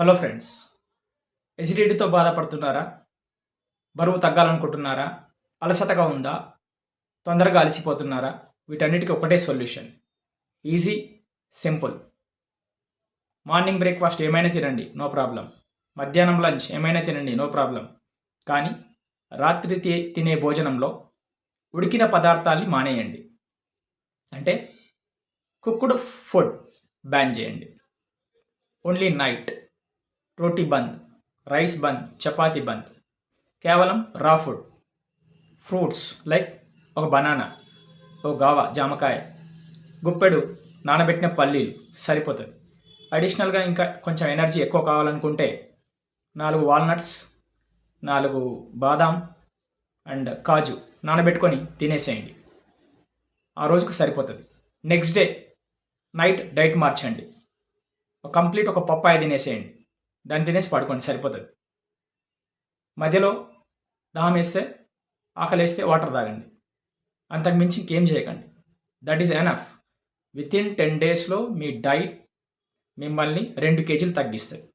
Hello friends ఎసిడిటీతో బాధపడుతున్నారా? బరువు తగ్గాలనుకుంటున్నారా? అలసటగా ఉందా? తొందరగా అలసిపోతున్నారా? వీటన్నిటికీ ఒకటే solution. Easy simple. Morning breakfast ఏమైనా తినండి నో ప్రాబ్లం. మధ్యాహ్నం లంచ్ ఏమైనా తినండి నో ప్రాబ్లం. కానీ రాత్రి తి- తినే భోజనంలో ఉడికిన పదార్థాల్ని మానేయండి. అంటే కుక్కుడ్ ఫుడ్ బ్యాన్ చేయండి. Only night. రోటీ బంద్ రైస్ బంద్ చపాతి బంద్. కేవలం రా ఫుడ్. ఫ్రూట్స్ లైక్ ఒక బనానా ఒక గావా జామకాయ. గుప్పెడు నానబెట్టిన పల్లీలు సరిపోతుంది. అడిషనల్గా ఇంకా కొంచెం ఎనర్జీ ఎక్కువ కావాలనుకుంటే నాలుగు వాల్నట్స్ నాలుగు బాదాం అండ్ కాజు నానబెట్టుకొని తినేసేయండి. ఆ రోజుకు సరిపోతుంది. నెక్స్ట్ డే నైట్ డైట్ మార్చండి. ఒక కంప్లీట్ ఒక పప్పాయ తినేసేయండి. దాన్ని తినేసి పడుకోండి సరిపోతుంది. మధ్యలో దాహం వేస్తే ఆకలి వేస్తే వాటర్ తాగండి. అంతకు మించి ఇంకేం చేయకండి. That is enough with in ten డేస్లో మీ డైట్ మిమ్మల్ని రెండు కేజీలు తగ్గిస్తుంది.